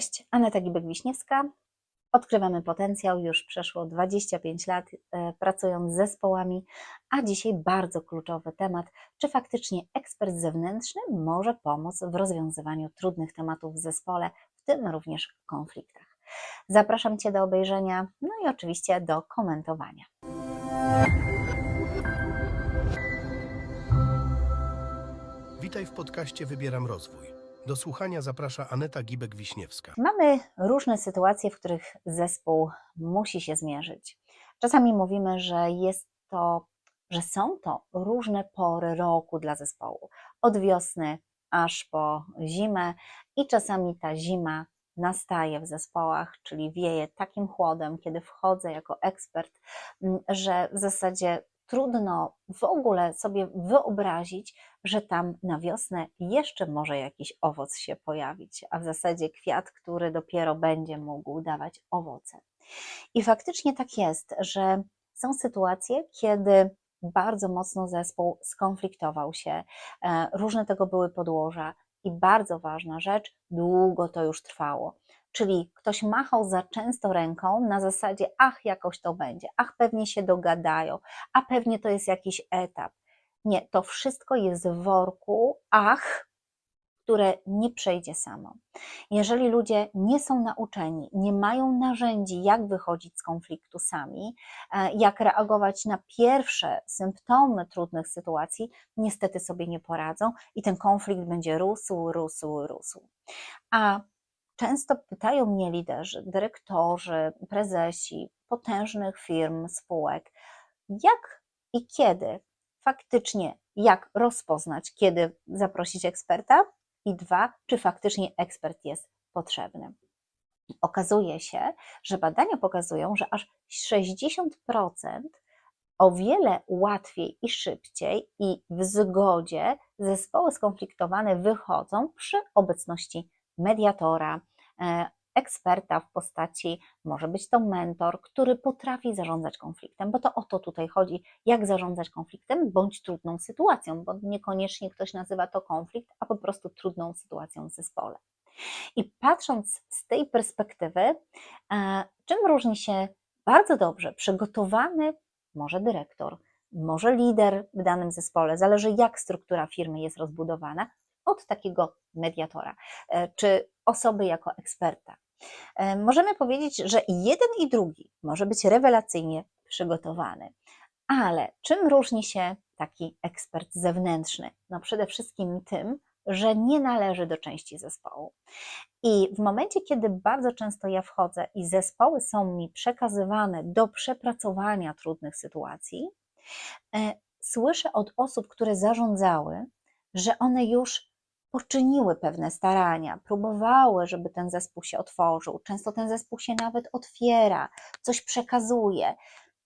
Cześć, Aneta Gibek-Wiśniewska. Odkrywamy potencjał. Już przeszło 25 lat e, pracując z zespołami, a dzisiaj bardzo kluczowy temat, czy faktycznie ekspert zewnętrzny może pomóc w rozwiązywaniu trudnych tematów w zespole, w tym również konfliktach. Zapraszam Cię do obejrzenia, no i oczywiście do komentowania. Witaj w podcaście Wybieram Rozwój. Do słuchania zaprasza Aneta Gibek-Wiśniewska. Mamy różne sytuacje, w których zespół musi się zmierzyć. Czasami mówimy, że jest to, że są to różne pory roku dla zespołu. Od wiosny aż po zimę i czasami ta zima nastaje w zespołach, czyli wieje takim chłodem, kiedy wchodzę jako ekspert, m, że w zasadzie trudno w ogóle sobie wyobrazić, że tam na wiosnę jeszcze może jakiś owoc się pojawić, a w zasadzie kwiat, który dopiero będzie mógł dawać owoce. I faktycznie tak jest, że są sytuacje, kiedy bardzo mocno zespół skonfliktował się, e, różne tego były podłoża i bardzo ważna rzecz, długo to już trwało. Czyli ktoś machał za często ręką na zasadzie, ach, jakoś to będzie, ach, pewnie się dogadają, a pewnie to jest jakiś etap. Nie, to wszystko jest w worku, ach, które nie przejdzie samo. Jeżeli ludzie nie są nauczeni, nie mają narzędzi, jak wychodzić z konfliktu sami, e, jak reagować na pierwsze symptomy trudnych sytuacji, niestety sobie nie poradzą i ten konflikt będzie rósł, rósł, rósł. A często pytają mnie liderzy, dyrektorzy, prezesi potężnych firm, spółek, jak i kiedy faktycznie, jak rozpoznać, kiedy zaprosić eksperta, i dwa, czy faktycznie ekspert jest potrzebny. Okazuje się, że badania pokazują, że aż 60% o wiele łatwiej i szybciej i w zgodzie zespoły skonfliktowane wychodzą przy obecności mediatora, eksperta w postaci, może być to mentor, który potrafi zarządzać konfliktem, bo to o to tutaj chodzi, jak zarządzać konfliktem? Bądź trudną sytuacją, bo niekoniecznie ktoś nazywa to konflikt, a po prostu trudną sytuacją w zespole. I patrząc z tej perspektywy, e, czym różni się bardzo dobrze przygotowany, może dyrektor, może lider w danym zespole, zależy jak struktura firmy jest rozbudowana, od takiego mediatora, e, czy osoby jako eksperta. E, możemy powiedzieć, że jeden i drugi może być rewelacyjnie przygotowany. Ale czym różni się taki ekspert zewnętrzny? No przede wszystkim tym, że nie należy do części zespołu. I w momencie, kiedy bardzo często ja wchodzę i zespoły są mi przekazywane do przepracowania trudnych sytuacji, e, słyszę od osób, które zarządzały, że one już poczyniły pewne starania, próbowały, żeby ten zespół się otworzył. Często ten zespół się nawet otwiera, coś przekazuje.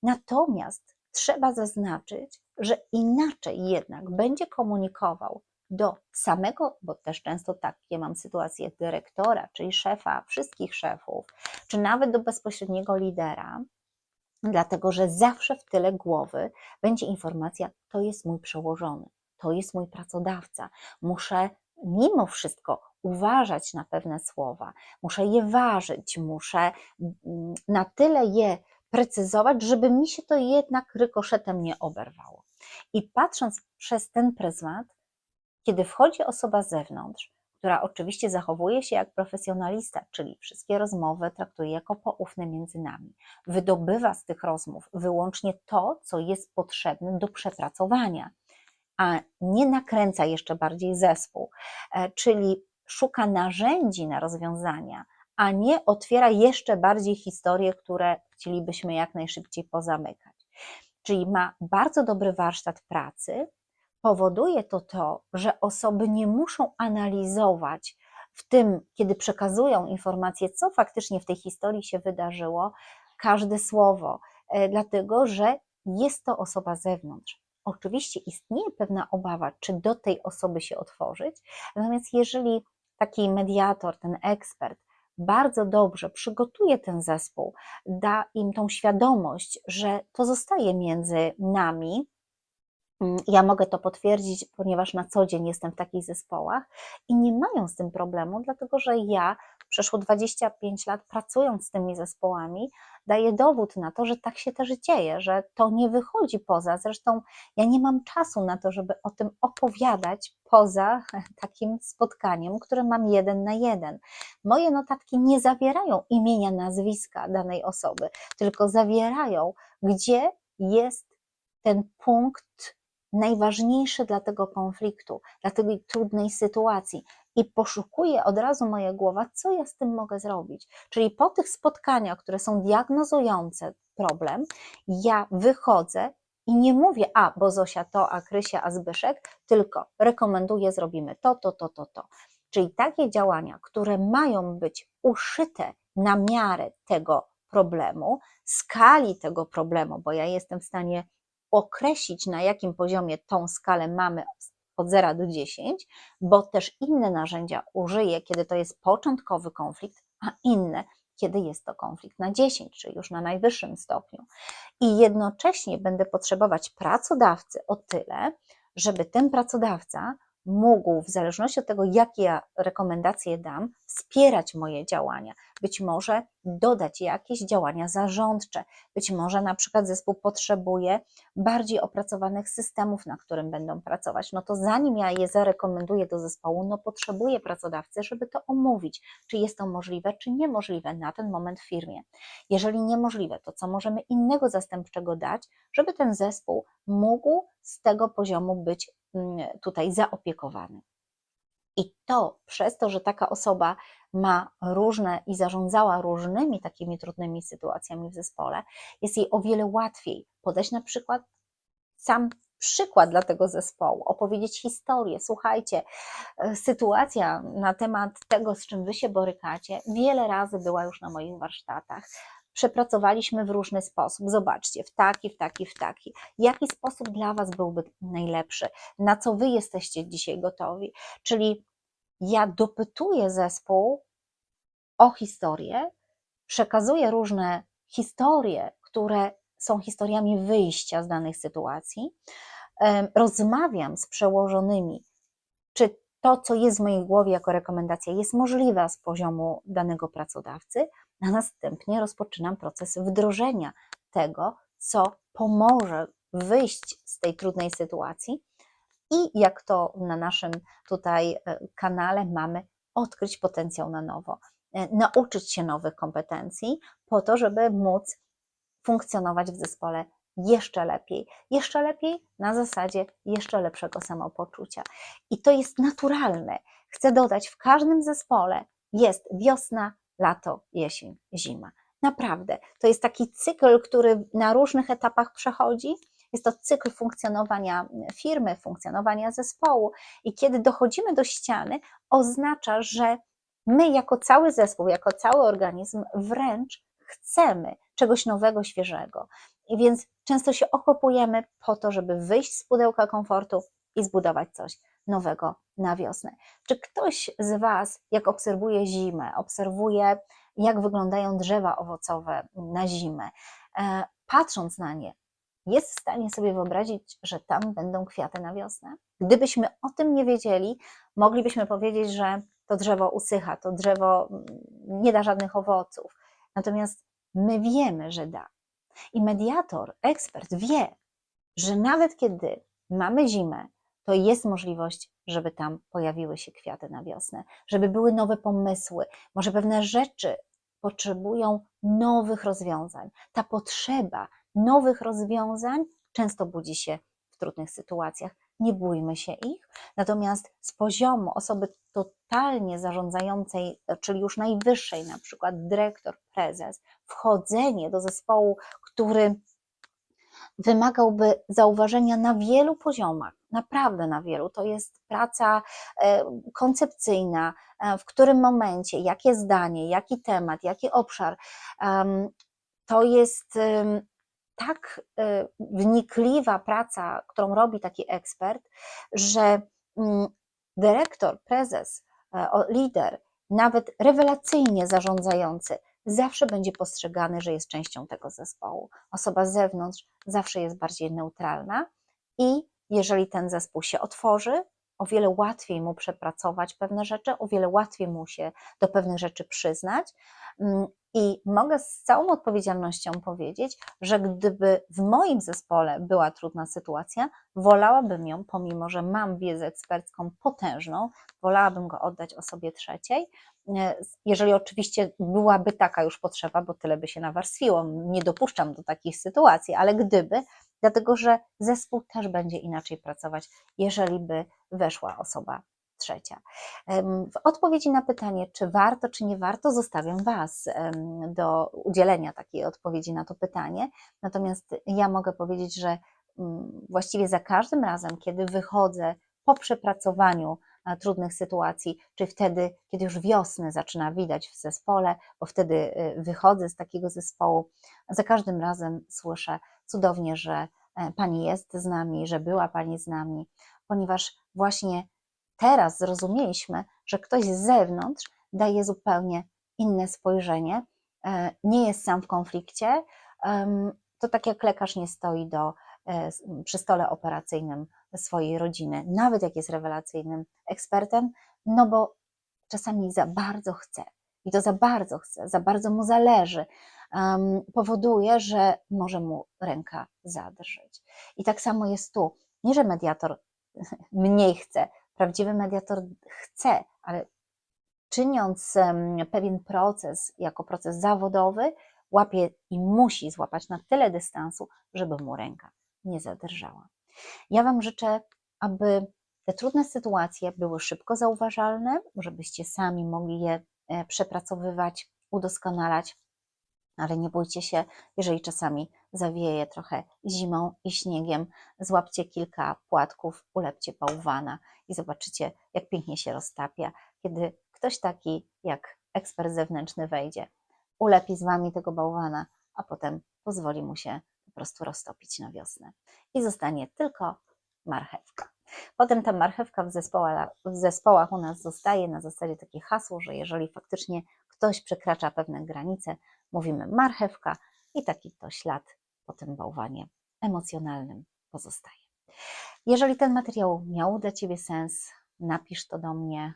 Natomiast trzeba zaznaczyć, że inaczej jednak będzie komunikował do samego, bo też często takie mam sytuacje dyrektora, czyli szefa, wszystkich szefów, czy nawet do bezpośredniego lidera, dlatego że zawsze w tyle głowy będzie informacja: to jest mój przełożony, to jest mój pracodawca, muszę mimo wszystko uważać na pewne słowa, muszę je ważyć, muszę mm, na tyle je precyzować, żeby mi się to jednak rykoszetem nie oberwało. I patrząc przez ten pryzmat, kiedy wchodzi osoba z zewnątrz, która oczywiście zachowuje się jak profesjonalista, czyli wszystkie rozmowy traktuje jako poufne między nami, wydobywa z tych rozmów wyłącznie to, co jest potrzebne do przepracowania a nie nakręca jeszcze bardziej zespół, e, czyli szuka narzędzi na rozwiązania, a nie otwiera jeszcze bardziej historie, które chcielibyśmy jak najszybciej pozamykać. Czyli ma bardzo dobry warsztat pracy, powoduje to to, że osoby nie muszą analizować w tym, kiedy przekazują informacje, co faktycznie w tej historii się wydarzyło, każde słowo, e, dlatego że jest to osoba z zewnątrz. Oczywiście istnieje pewna obawa, czy do tej osoby się otworzyć, natomiast jeżeli taki mediator, ten ekspert bardzo dobrze przygotuje ten zespół, da im tą świadomość, że to zostaje między nami, mm, ja mogę to potwierdzić, ponieważ na co dzień jestem w takich zespołach i nie mają z tym problemu, dlatego że ja przeszło 25 lat pracując z tymi zespołami, daje dowód na to, że tak się też dzieje, że to nie wychodzi poza. Zresztą ja nie mam czasu na to, żeby o tym opowiadać poza takim spotkaniem, które mam jeden na jeden. Moje notatki nie zawierają imienia, nazwiska danej osoby, tylko zawierają, gdzie jest ten punkt najważniejszy dla tego konfliktu, dla tej trudnej sytuacji. I poszukuje od razu moja głowa, co ja z tym mogę zrobić. Czyli po tych spotkaniach, które są diagnozujące problem, ja wychodzę i nie mówię, a bo Zosia to, a Krysia, a Zbyszek, tylko rekomenduję, zrobimy to, to, to, to, to. Czyli takie działania, które mają być uszyte na miarę tego problemu, skali tego problemu, bo ja jestem w stanie określić, na jakim poziomie tą skalę mamy od 0 do 10, bo też inne narzędzia użyję, kiedy to jest początkowy konflikt, a inne, kiedy jest to konflikt na 10, czyli już na najwyższym stopniu. I jednocześnie będę potrzebować pracodawcy o tyle, żeby ten pracodawca mógł, w zależności od tego, jakie ja rekomendacje dam, wspierać moje działania. Być może dodać jakieś działania zarządcze. Być może na przykład zespół potrzebuje bardziej opracowanych systemów, na którym będą pracować. No to zanim ja je zarekomenduję do zespołu, no potrzebuję pracodawcy, żeby to omówić, czy jest to możliwe, czy niemożliwe na ten moment w firmie. Jeżeli niemożliwe, to co możemy innego zastępczego dać, żeby ten zespół mógł z tego poziomu być tutaj zaopiekowany. I to przez to, że taka osoba ma różne i zarządzała różnymi takimi trudnymi sytuacjami w zespole, jest jej o wiele łatwiej podać na przykład sam przykład dla tego zespołu, opowiedzieć historię. Słuchajcie, e, sytuacja na temat tego, z czym wy się borykacie, wiele razy była już na moich warsztatach. Przepracowaliśmy w różny sposób. Zobaczcie, w taki, w taki, w taki. Jaki sposób dla Was byłby najlepszy? Na co Wy jesteście dzisiaj gotowi? Czyli ja dopytuję zespół o historię, przekazuję różne historie, które są historiami wyjścia z danych sytuacji, rozmawiam z przełożonymi, czy to, co jest w mojej głowie jako rekomendacja, jest możliwe z poziomu danego pracodawcy, a następnie rozpoczynam proces wdrożenia tego, co pomoże wyjść z tej trudnej sytuacji i jak to na naszym tutaj e, kanale mamy, odkryć potencjał na nowo, e, nauczyć się nowych kompetencji, po to, żeby móc funkcjonować w zespole jeszcze lepiej, jeszcze lepiej na zasadzie jeszcze lepszego samopoczucia. I to jest naturalne. Chcę dodać, w każdym zespole jest wiosna, lato, jesień, zima. Naprawdę, to jest taki cykl, który na różnych etapach przechodzi. Jest to cykl funkcjonowania firmy, funkcjonowania zespołu, i kiedy dochodzimy do ściany, oznacza, że my, jako cały zespół, jako cały organizm, wręcz chcemy czegoś nowego, świeżego. I więc często się okopujemy po to, żeby wyjść z pudełka komfortu i zbudować coś nowego na wiosnę. Czy ktoś z Was, jak obserwuje zimę, obserwuje, jak wyglądają drzewa owocowe na zimę, e, patrząc na nie, jest w stanie sobie wyobrazić, że tam będą kwiaty na wiosnę? Gdybyśmy o tym nie wiedzieli, moglibyśmy powiedzieć, że to drzewo usycha, to drzewo mm, nie da żadnych owoców. Natomiast my wiemy, że da. I mediator, ekspert wie, że nawet kiedy mamy zimę, to jest możliwość, żeby tam pojawiły się kwiaty na wiosnę, żeby były nowe pomysły. Może pewne rzeczy potrzebują nowych rozwiązań. Ta potrzeba nowych rozwiązań często budzi się w trudnych sytuacjach. Nie bójmy się ich. Natomiast z poziomu osoby totalnie zarządzającej, czyli już najwyższej, na przykład dyrektor, prezes, wchodzenie do zespołu, który wymagałby zauważenia na wielu poziomach, naprawdę na wielu. To jest praca e, koncepcyjna, e, w którym momencie, jakie zdanie, jaki temat, jaki obszar. To jest tak e, wnikliwa praca, którą robi taki ekspert, że mm, dyrektor, prezes, lider, nawet rewelacyjnie zarządzający, zawsze będzie postrzegany, że jest częścią tego zespołu. Osoba z zewnątrz zawsze jest bardziej neutralna i jeżeli ten zespół się otworzy, o wiele łatwiej mu przepracować pewne rzeczy, o wiele łatwiej mu się do pewnych rzeczy przyznać. Mm, I mogę z całą odpowiedzialnością powiedzieć, że gdyby w moim zespole była trudna sytuacja, wolałabym ją, pomimo że mam wiedzę ekspercką potężną, wolałabym go oddać osobie trzeciej. E, Jeżeli oczywiście byłaby taka już potrzeba, bo tyle by się nawarstwiło, nie dopuszczam do takich sytuacji, ale gdyby, dlatego że zespół też będzie inaczej pracować, jeżeli by weszła osoba trzecia. W odpowiedzi na pytanie, czy warto, czy nie warto, zostawiam Was do udzielenia takiej odpowiedzi na to pytanie. Natomiast ja mogę powiedzieć, że mm, właściwie za każdym razem, kiedy wychodzę po przepracowaniu trudnych sytuacji, czy wtedy, kiedy już wiosnę zaczyna widać w zespole, bo wtedy e, wychodzę z takiego zespołu, za każdym razem słyszę cudownie, że e, Pani jest z nami, że była Pani z nami, ponieważ właśnie teraz zrozumieliśmy, że ktoś z zewnątrz daje zupełnie inne spojrzenie, e, nie jest sam w konflikcie. To tak jak lekarz nie stoi do, e, przy stole operacyjnym swojej rodziny, nawet jak jest rewelacyjnym ekspertem, no bo czasami za bardzo chce. I to za bardzo chce, za bardzo mu zależy, em, powoduje, że może mu ręka zadrżeć. I tak samo jest tu. Nie, że mediator mniej chce, prawdziwy mediator chce, ale czyniąc pewien proces jako proces zawodowy, łapie i musi złapać na tyle dystansu, żeby mu ręka nie zadrżała. Ja Wam życzę, aby te trudne sytuacje były szybko zauważalne, żebyście sami mogli je e, przepracowywać, udoskonalać, ale nie bójcie się, jeżeli czasami zawieje trochę zimą i śniegiem, złapcie kilka płatków, ulepcie bałwana i zobaczycie, jak pięknie się roztapia, kiedy ktoś taki jak ekspert zewnętrzny wejdzie, ulepi z wami tego bałwana, a potem pozwoli mu się prostu roztopić na wiosnę. I zostanie tylko marchewka. Potem ta marchewka w zespołach, w zespołach u nas zostaje na zasadzie takie hasło, że jeżeli faktycznie ktoś przekracza pewne granice, mówimy marchewka i taki to ślad po tym bałwanie emocjonalnym pozostaje. Jeżeli ten materiał miał dla Ciebie sens, napisz to do mnie,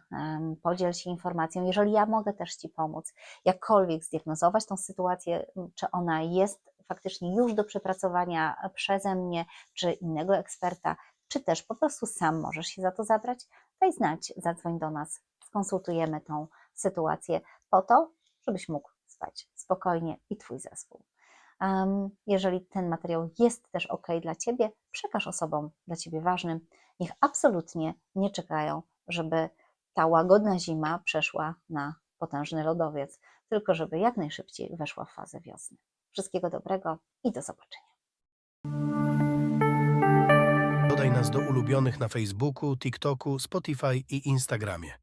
podziel się informacją. Jeżeli ja mogę też Ci pomóc, jakkolwiek zdiagnozować tą sytuację, czy ona jest faktycznie już do przepracowania przeze mnie, czy innego eksperta, czy też po prostu sam możesz się za to zabrać, daj znać, zadzwoń do nas, skonsultujemy tą sytuację po to, żebyś mógł spać spokojnie i Twój zespół. Em, Jeżeli ten materiał jest też ok dla Ciebie, przekaż osobom dla Ciebie ważnym. Niech absolutnie nie czekają, żeby ta łagodna zima przeszła na potężny lodowiec, tylko żeby jak najszybciej weszła w fazę wiosny. Wszystkiego dobrego i do zobaczenia. Dodaj nas do ulubionych na Facebooku, TikToku, Spotify i Instagramie.